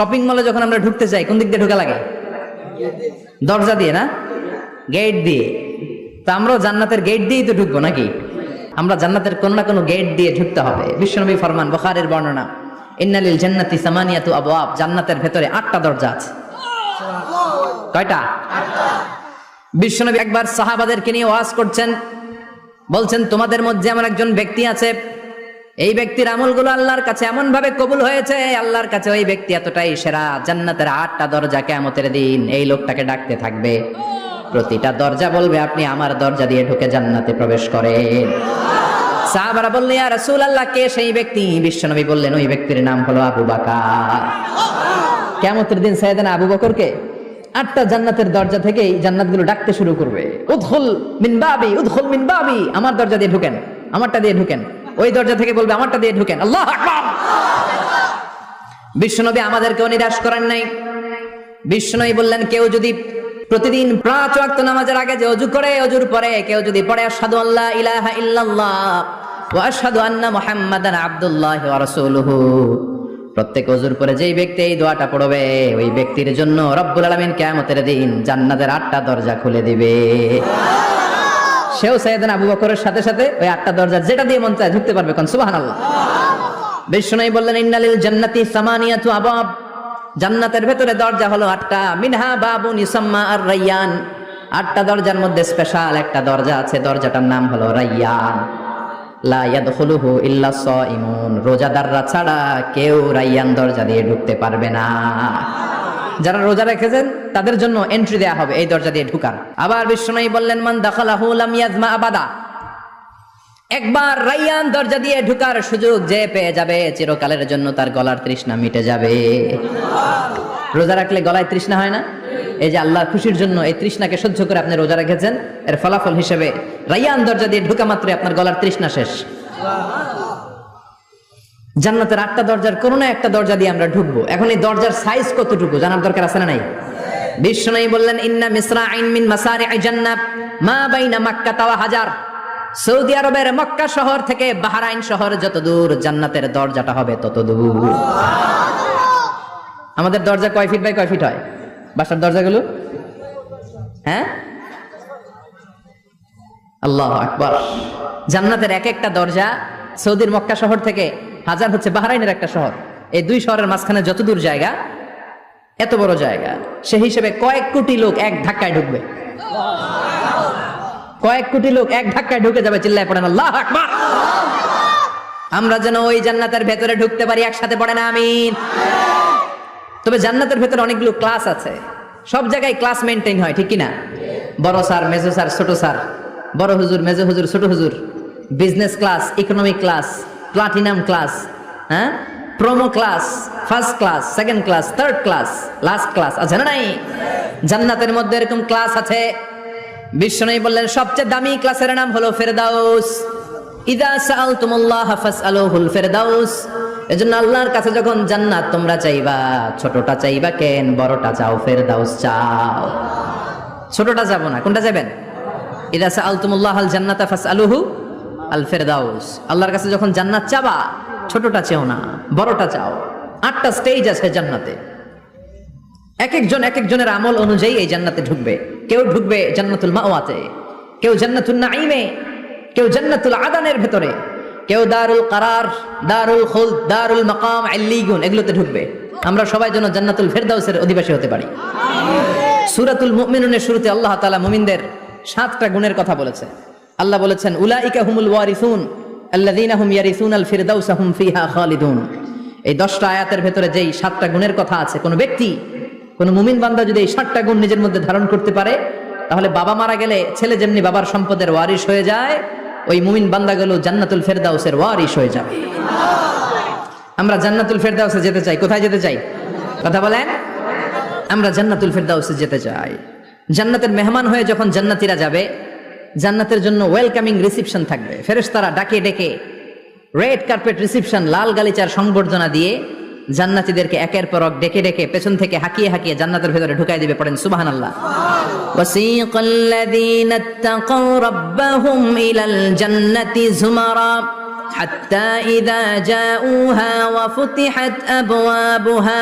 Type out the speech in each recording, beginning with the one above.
Shopping মলে যখন আমরা ঢুকতে চাই কোন দিক দিয়ে ঢোকা লাগে? দরজা দিয়ে, না? গেট দিয়ে। তা আমরাও জান্নাতের গেট দিয়েই তো ঢুকবো নাকি? আমরা জান্নাতের কোনো না কোনো গেট দিয়ে ঢুকতে হবে। বিশ্বনবী ফরমান, বখারের বর্ণনা, ইন্নালিল জান্নাতি সামানিয়াতু আবওয়াব জান্নাতের ভেতরে আটটা দরজা আছে। কয়টা? বিশ্বনবী একবার সাহাবাদেরকে নিয়ে ওয়াজ করছেন। বলছেন, তোমাদের মধ্যে এমন একজন ব্যক্তি আছে এই ব্যক্তির আমলগুলো আল্লাহর কাছে এমন ভাবে কবুল হয়েছে, আল্লাহর কাছে ওই ব্যক্তি এতটাই সেরা। জান্নাতের আটটা দরজা কেমতের দিন এই লোকটাকে ডাকতে থাকবে। প্রতিটা দরজা বলবে, আপনি আমার দরজা দিয়ে ঢুকে জান্নাতে প্রবেশ করেন। সাহাবারা বললেন ইয়া রাসূল আল্লাহ কে সেই ব্যক্তি? বিশ্বনবী বললেন, ওই ব্যক্তির নাম হলো আবু বাকার। কেমতের দিন সাইয়েদানা আবু বকরকে আটটা জান্নাতের দরজা থেকেই জান্নাতগুলো ডাকতে শুরু করবে। উদখুল মিন বাবি, উদখুল মিন বাবি, আমার দরজা দিয়ে ঢুকেন, আমারটা দিয়ে ঢুকেন। ওই দরজা থেকে বলবে, আমারটা দিয়ে ঢুকেন। আল্লাহ বিশ্বনবী আমাদেরকেও নিরাশ করেন নাই। বিশ্বনবী বললেন, কেউ যদি প্রতিদিন পাঁচ ওয়াক্ত নামাজের আগে যে অজু করে, অজুর পরে কেউ যদি পড়ে, আশহাদু আল্লাহ ইলাহা ইল্লাল্লাহ ওয়া আশহাদু আন্না মুহাম্মাদান আবদুল্লাহ ওয়া রাসূলুহু। প্রত্যেক অজুর পরে যেই ব্যক্তি এই দোয়াটা পড়বে, ওই ব্যক্তির জন্য রব্বুল আলামিন কিয়ামতের দিন জান্নাতের আটটা দরজা খুলে দিবে। সেও সাইয়েদানা আবু বকরের সাথে সাথে ওই আটটা দরজা যেটা দিয়ে মন চায় ঢুকতে পারবে কোন? সুবহানাল্লাহ। বিষ্ণুই বললেন, ইন্নালিল জান্নাতি সামানিয়াতু আবাব জান্নাতের ভেতরে দরজা হলো আটটা। মিনহা বাবুন ইউসাম্মা আর রাইয়ান। আটটা দরজার মধ্যে স্পেশাল একটা দরজা আছে। দরজাটার নাম হলো রাইয়ান। লা ইয়াদখুলুহু ইল্লা সাইমুন রোজাদাররা ছাড়া কেউ রাইয়ান দরজা দিয়ে ঢুকতে পারবে না। যারা রোজা রেখেছেন, তাদের জন্য এন্ট্রি দেয়া হবে এই দরজা দিয়ে ঢুকার। আবার বিষ্ণুই বললেন, মান আবাদা। একবার রাইয়ান দরজা দিয়ে ঢুকার সুযোগ যে পেয়ে যাবে, চিরকালের জন্য তার গলার তৃষ্ণা মিটে যাবে। রোজা রাখলে গলায় তৃষ্ণা হয় না? এই যে আল্লাহর খুশির জন্য এই তৃষ্ণাকে সহ্য করে আপনি রোজা রেখেছেন, এর ফলাফল হিসেবে রাইয়ান দরজা দিয়ে ঢুকা মাত্রই আপনার গলার তৃষ্ণা শেষ। জান্নাতের আটটা দরজার কোনো না একটা দরজা দিয়ে আমরা ঢুকবো। এখন এই দরজার সাইজ কতটুকু? জানার দরকার আছে না নাই? বিশ্ব নাই বললেন, ইন্না মিসরা আইন মিন মাসারি জান্নাত, মা বাইনা মাক্কা তাওয়া হাজার। সৌদি আরবের মক্কা শহর থেকে বাহারাইন শহর যত দূর, জান্নাতের দরজাটা হবে তত দূর। আমাদের দরজা কয় ফিট বাই কয় ফিট হয়? বাসার দরজাগুলো? হ্যাঁ? আল্লাহ আকবার। জান্নাতের এক একটা দরজা সৌদির মক্কা শহর থেকে হাজার হচ্ছে বাহরাইনের একটা শহর। এই দুই শহরের মাঝখানে যত দূর জায়গা, এত বড় জায়গা, সে হিসেবে কয়েক কোটি লোক এক ধাক্কায় ঢুকবে। কয়েক কোটি লোক এক ধাক্কায় ঢুকে যাবে চিল্লায় পড়েন, আল্লাহ আকবার! আমরা যেন ওই জান্নাতের ভেতরে ঢুকতে পারি, একসাথে পড়ে না আমিন। তবে জান্নাতের ভেতরে অনেকগুলো ক্লাস আছে। সব জায়গায় ক্লাস মেনটেন হয়, ঠিক কিনা? বড় স্যার, মেজো স্যার, ছোট স্যার, বড় হুজুর, মেজো হুজুর, ছোট হুজুর, business class, economic class platinum class হ্যাঁ promo class first class second class third class last class আছে না নাই? জান্নাতের মধ্যে এরকম ক্লাস আছে। বিশ্বনবী বললেন, সবচেয়ে দামি ক্লাসের নাম হলো ফেরদাউস। ইদা সাআলতুমুল্লাহ ফাসআলুহুল ফেরদাউস। এজন্য আল্লাহর কাছে যখন জান্নাত তোমরা চাইবা, ছোটটা চাইবা কেন, বড়টা চাও, ফেরদাউস চাও। ছোটটা যাব না, কোনটা যাবেন ইদা সাআলতুমুল্লাহ আল জান্নাতা ফাসআলুহু আল ফেরদাউস আল্লাহর কাছে যখন জান্নাত চাবা, ছোটটা চেও না, বড়টা চাও। আটটা স্টেজ আছে জান্নাতে। এক একজন, এক একজনের আমল অনুযায়ী এই জান্নাতে ঢুকবে। কেউ ঢুকবে জান্নাতুল মাওয়াতে, কেউ জান্নাতুল নাইমে কেউ জান্নাতুল আদানের ভেতরে, কেউ দারুল কারার, দারুল খুল দারুল মাকাম, আল্লিগুন, এগুলোতে ঢুকবে। আমরা সবাই যেন জান্নাতুল ফেরদাউসের অধিবাসী হতে পারি। সূরাতুল মুমিনুনের শুরুতে আল্লাহ তাআলা মুমিনদের সাতটা গুণের কথা বলেছে। আল্লাহ বলেছেন, উলাইকা হুমুল ওয়ারিসুন, আল্লাযীনা হুম ইয়ারিসুনাল ফিরদাউসা হুম ফিহা খালিদুন। এই দশটা আয়াতের ভেতরে যেই সাতটা গুণের কথা আছে, কোনো ব্যক্তি, কোনো মুমিন বান্দা যদি এই সাতটা গুণ নিজের মধ্যে ধারণ করতে পারে, তাহলে বাবা মারা গেলে ছেলে যেমনি বাবার সম্পদের ওয়ারিশ হয়ে যায়, ওই মুমিন বান্দাগুলো জান্নাতুল ফেরদাউসের ওয়ারিশ হয়ে যাবে। আমরা জান্নাতুল ফেরদাউসে যেতে চাই, কোথায় যেতে চাই? কথা বলেন। আমরা জান্নাতুল ফেরদাউসে যেতে চাই। জান্নাতের মেহমান হয়ে যখন জান্নাতিরা যাবে জান্নাতের জন্য ওয়েলকামিং রিসিপশন থাকবে ফেরেশতারা ডাকে ডেকে রেড কার্পেট রিসিপশন লাল গালিচার সংবর্ধনা দিয়ে জান্নাতীদেরকে একের পর এক ডেকে ডেকে পেছন থেকে হাকিয়ে হাকিয়ে জান্নাতের ভেতরে ঢুকাই দিবে পড়েন সুবহানাল্লাহ وسيق الذين اتقوا ربهم إلى الجنة زمرا حتى إذا جاءوها وفتحت أبوابها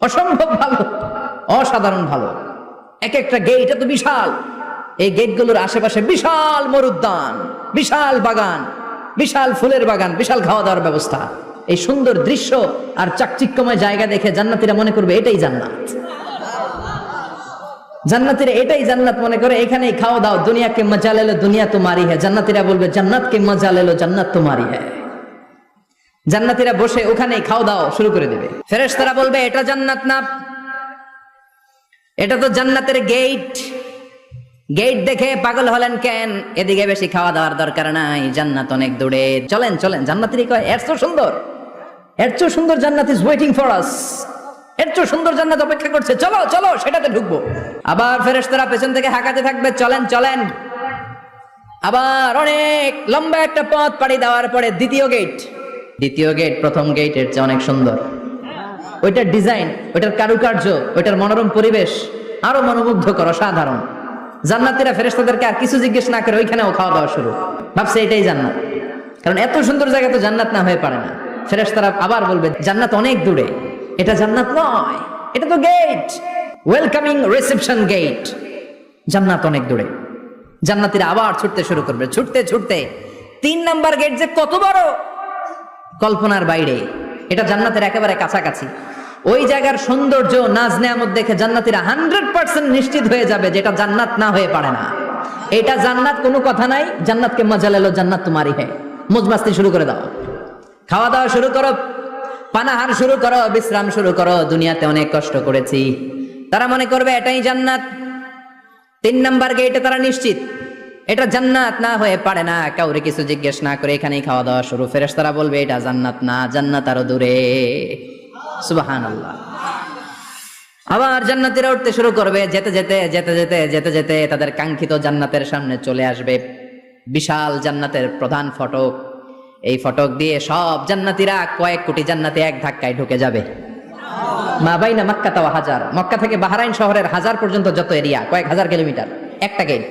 অসম্ভব ভালো, অসাধারণ ভালো। এক একটা গেট এত বিশাল। এই গেটগুলোর আশেপাশে বিশাল মরুদ্যান, বিশাল বাগান, বিশাল ফুলের বাগান, বিশাল খাওয়া দাওয়ার ব্যবস্থা। এই সুন্দর দৃশ্য আর চাকচিক্যময় জায়গা দেখে জান্নাতিরা মনে করবে, এটাই জান্নাত। জান্নাতিরা এটাই জান্নাত মনে করে, এখানেই খাওয়া দাও দুনিয়াকে মজা লেলো দুনিয়া তোমারি হ্যাঁ জান্নাতিরা বলবে জান্নাত কে মজা লেলো জান্নাত তোমারি হ্যাঁ জান্নাতিরা বসে ওখানেই খাওয়া দাও, শুরু করে দেবে। ফেরেশতারা বলবে, এটা জান্নাত না। এটা তো জান্নাতের গেট। গেট দেখে পাগল হলেন কেন? এদিকে বেশি খাওয়া দাওয়ার দরকার নাই, জান্নাত অনেক দূরে। চলেন চলেন, জান্নাতিরই কয়, এর তো সুন্দর, এর সুন্দর জান্নাত ইজ ওয়েটিং ফর আস এর চেয়েও সুন্দর জান্নাত অপেক্ষা করছে। চলো চলো, সেটাতে ঢুকবো। আবার ফেরেশতারা পেছন থেকে হাঁকাতে থাকবে, চলেন চলেন। আবার অনেক লম্বা একটা পথ পাড়ি দেওয়ার পরে দ্বিতীয় গেট। দ্বিতীয় গেট প্রথম গেটের চেয়ে অনেক সুন্দর। ওইটার ডিজাইন ওইটার কারুকার্য, ওইটার মনোরম পরিবেশ, আরও মনোমুগ্ধকর, অসাধারণ। জান্নাতিরা ফেরেশতাদেরকে আর কিছু জিজ্ঞেস না করে ওইখানেও খাওয়া দাওয়া শুরু। ভাবছে এটাই জান্নাত। কারণ এত সুন্দর জায়গা তো জান্নাত না হয়ে পারে না। ফেরেশতারা আবার বলবে, জান্নাত অনেক দূরে। এটা জান্নাত নয়। এটা তো গেট ওয়েলকামিং রিসেপশন গেট জান্নাত অনেক দূরে। জান্নাতিরা আবার ছুটতে শুরু করবে। ছুটতে ছুটতে, তিন নাম্বার গেট যে কত বড়! কল্পনার বাইরে। এটা জান্নাতের একেবারে কাছাকাছি। ওই জায়গার সৌন্দর্য, নাজ নেয়ামত দেখে জান্নাতিরা হান্ড্রেড পার্সেন্ট নিশ্চিত হয়ে যাবে যেটা জান্নাত না হয়ে পারে না। এটা জান্নাত কোনো কথা নাই, জান্নাতকে মজা লেলো, জান্নাত তোমারই হে। মজমাস্তি শুরু করে দাও। খাওয়া দাওয়া শুরু করো, পানাহার শুরু করো, বিশ্রাম শুরু করো, দুনিয়াতে অনেক কষ্ট করেছি। তারা মনে করবে এটাই জান্নাত। তিন নাম্বার গেটে তারা নিশ্চিত। এটা জান্নাত না হয়ে পারে না। কাউরে কিছু জিজ্ঞেস না করে এখানেই খাওয়া দাওয়া শুরু। ফেরেস তারা বলবে, এটা জান্নাত না, জান্নাত আরও দূরে। আল্লাহ আবার জান্নাতিরা উঠতে শুরু করবে, যেতে যেতে যেতে যেতে যেতে যেতে তাদের কাঙ্ক্ষিত জান্নাতের সামনে চলে আসবে। বিশাল জান্নাতের প্রধান ফটক। এই ফটক দিয়ে সব জান্নাতিরা কয়েক কোটি জান্নাতে এক ধাক্কায় ঢুকে যাবে। মা বাইনা মক্কা তাও হাজার। মক্কা থেকে বাহারাইন শহরের হাজার পর্যন্ত যত এরিয়া, কয়েক হাজার কিলোমিটার। একটা গেট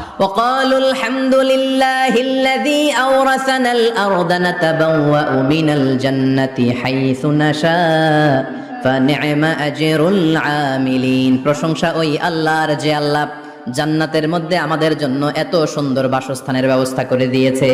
وقالوا الحمد لله الذي أورثنا الأرض نتبوأ من الجنة حيث نشاء فنعم أجر العاملين প্রশংসা ওই আল্লাহর যে আল্লাহ জান্নাতের মধ্যে আমাদের জন্য এত সুন্দর বাসস্থানের ব্যবস্থা করে দিয়েছে